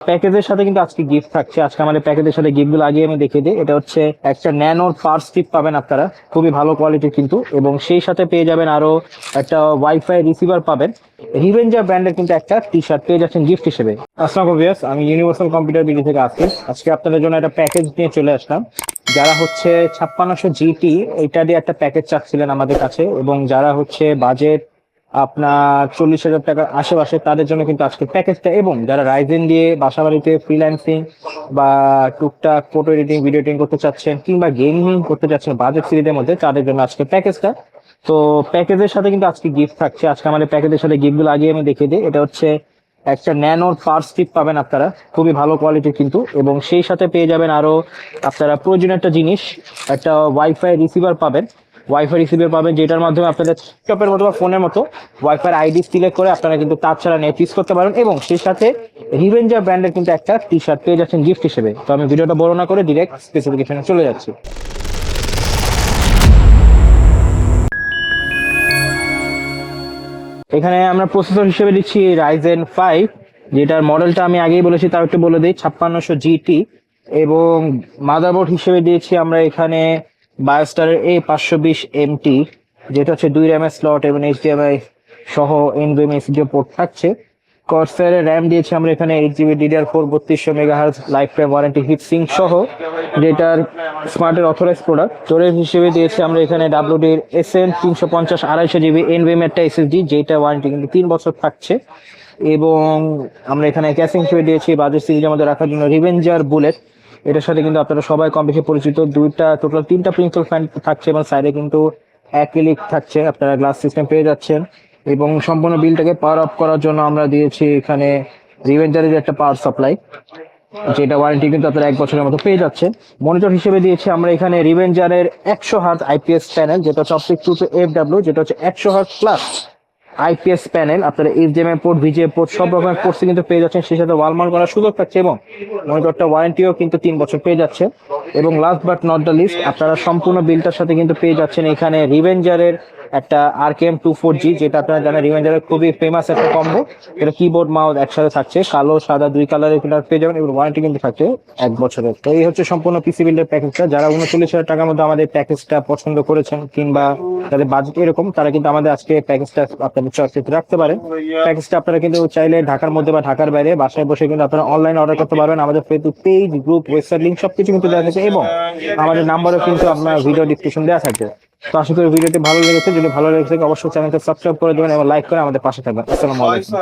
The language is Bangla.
প্যাকেজের সাথে কিন্তু আজকে গিফট থাকছে। আজকে আমাদের প্যাকেজের সাথে গিফটগুলো আগে আমি দেখিয়ে দিই। এটা হচ্ছে একটা ন্যানোর পার স্ট্রিপ পাবেন আপনারা। খুবই ভালো কোয়ালিটির কিন্তু। এবং সেই সাথে পেয়ে যাবেন আরও একটা ওয়াইফাই রিসিভার পাবেন। রিভেঞ্জার ব্র্যান্ডের কিন্তু একটা টি শার্ট পেয়ে যাচ্ছেন গিফট হিসেবে। আসসালামু ভিউয়ার্স আমি ইউনিভার্সাল কম্পিউটার বিডি থেকে আসছি। আজকে আপনাদের জন্য একটা প্যাকেজ নিয়ে চলে আসলাম। যারা হচ্ছে ছাপ্পান্নশো জিটি এটা দিয়ে একটা প্যাকেজ চাচ্ছিলেন আমাদের কাছে। এবং যারা হচ্ছে বাজেট আপনার চল্লিশ হাজার টাকার আশেপাশে তাদের জন্য কিন্তু আজকে প্যাকেজটা এবং যারা রাইজেন দিয়ে বাসা বাড়িতে ফ্রিল্যান্সিং বা টুকটাক ফটো এডিটিং ভিডিও এডিটিং করতে চাচ্ছেন কিংবা গেমিং করতে চাচ্ছেন বাজেট সিরিজের মধ্যে, তাদের জন্য আজকে প্যাকেজটা তো প্যাকেজের সাথে কিন্তু আজকে গিফট থাকছে। আজকে আমাদের প্যাকেজের সাথে গিফটগুলো আগে আমি দেখিয়ে দিই। এটা হচ্ছে একটা ন্যানোর পার স্ট্রিপ পাবেন আপনারা। খুবই ভালো কোয়ালিটির কিন্তু। এবং সেই সাথে পেয়ে যাবেন আরও আপনারা প্রয়োজনীয় একটা জিনিস, একটা ওয়াইফাই রিসিভার পাবেন। ওয়াইফাই রিসিভার পাবেন, যেটার মাধ্যমে আপনাদের ল্যাপটপের মতো বা ফোনের মতো ওয়াইফাই আইডি সিলেক্ট করে আপনারা কিন্তু তার ছাড়া নেট ইউজ করতে পারেন এবং সেই সাথে রিভেঞ্জার ব্র্যান্ডের কিন্তু একটা টি শার্ট পেয়ে যাচ্ছেন গিফট হিসেবে। তো আমি ভিডিওটা বড় না করে ডিরেক্ট স্পেসিফিকেশনে চলে যাচ্ছি। এখানে আমরা প্রসেসর হিসেবে দিচ্ছি রাইজেন ফাইভ যেটার মডেলটা আমি আগেই বলেছি, তাও একটু বলে দিই, ছাপ্পান্নশো জিটি এবং মাদারবোর্ড হিসেবে দিয়েছি আমরা এখানে বায়োস্টারের এ পাঁচশো বিশ এমটি যেটা হচ্ছে দুই র্যামের স্লট এবং এইচডিএমআই সহ এনভিএম এসিডিও পোর্ট থাকছে। কর্সের র্যাম দিয়েছি আমরা এখানে এইট জিবি ডিডিআর ফোর বত্রিশশো megahertz lifetime warranty heat sink সহ, যেটার স্মার্টের অথরাইজ প্রোডাক্ট স্টোরেজ হিসেবে দিয়েছি আমরা এখানে ডাব্লিউডির এস এন তিনশো পঞ্চাশ, আড়াইশো জিবি এনভিএম একটা এসএসডি যেটা ওয়ারেন্টি কিন্তু তিন বছর থাকছে। এবং আমরা এখানে ক্যাসিং হিসেবে দিয়েছি বাজেট সিরিজের মধ্যে রাখার জন্য রিভেঞ্জার বুলেট এটার সাথে কিন্তু আপনারা সবাই কম বেশি পরিচিত। দুইটা টোটাল তিনটা প্রিন্সিপাল ফ্যান থাকছে এবং সাইডে কিন্তু অ্যাক্রিলিক থাকছে। আপনারা গ্লাস সিস্টেম পেয়ে যাচ্ছেন। এবং সম্পূর্ণ বিলটাকে পাওয়ার আপ করার জন্য আমরা দিয়েছি এখানে রিভেঞ্জারের একটা পাওয়ার সাপ্লাই যেটা ওয়ারেন্টি কিন্তু আপনারা এক বছরের মতো পেয়ে যাচ্ছেন। মনিটর হিসেবে দিয়েছি আমরা এখানে রিভেঞ্জারের একশো হার্ট আইপিএস প্যানেল যেটা হচ্ছে অপটিক টু এফ ডাব্লিউ যেটা হচ্ছে একশো হার্ট প্লাস আইপিএস প্যানেল, আপনারা এইচডিএমআই পোর্ট ভিজিএ পোর্ট সব রকমের পোর্টস কিন্তু পেয়ে যাচ্ছেন। সেই সাথে ওয়াল মাউন্ট করার সুযোগ পাচ্ছে এবং মনিটরটা ওয়ারেন্টিও কিন্তু তিন বছর পেয়ে যাচ্ছে। এবং last but not the least আপনারা সম্পূর্ণ বিলটার সাথে কিন্তু পেয়ে যাচ্ছেন এখানে রিভেঞ্জারের একটা R K M two four G যেটা আপনারা জানেন রিভেঞ্জারের খুবই ফেমাস একটা কম্বো এটা কিবোর্ড মাউথ একসাথে থাকছে, কালো, সাদা দুই কালারের কিন্তু পেয়ে যাবেন এবং ওয়ারেন্টি কিন্তু থাকছে এক বছরের। তো এই হচ্ছে সম্পূর্ণ পিসি বিল্ডের প্যাকেজটা যারা উনচল্লিশ হাজার টাকার মধ্যে আমাদের প্যাকেজটা পছন্দ করেছেন, কিংবা যাদের বাজেট এরকম, তারা কিন্তু আমাদের আজকে প্যাকেজটা আপনাদের চয়েসে রাখতে পারেন। প্যাকেজটা আপনারা কিন্তু চাইলে ঢাকার মধ্যে বা ঢাকার বাইরে বাসায় বসে কিন্তু আপনারা অনলাইন অর্ডার করতে পারবেন। আমাদের Facebook page group website link সবকিছু কিন্তু দেওয়া থাকে এবং আমাদের নাম্বারও কিন্তু আপনার ভিডিও ডিসক্রিপশন দেওয়া থাকবে। তো আশা করি ভিডিওটি ভালো লেগেছে। যদি ভালো লেগেছে অবশ্যই চ্যানেলটা সাবস্ক্রাইব করে দেবেন এবং লাইক করে আমাদের পাশে থাকবেন। আসসালামু আলাইকুম।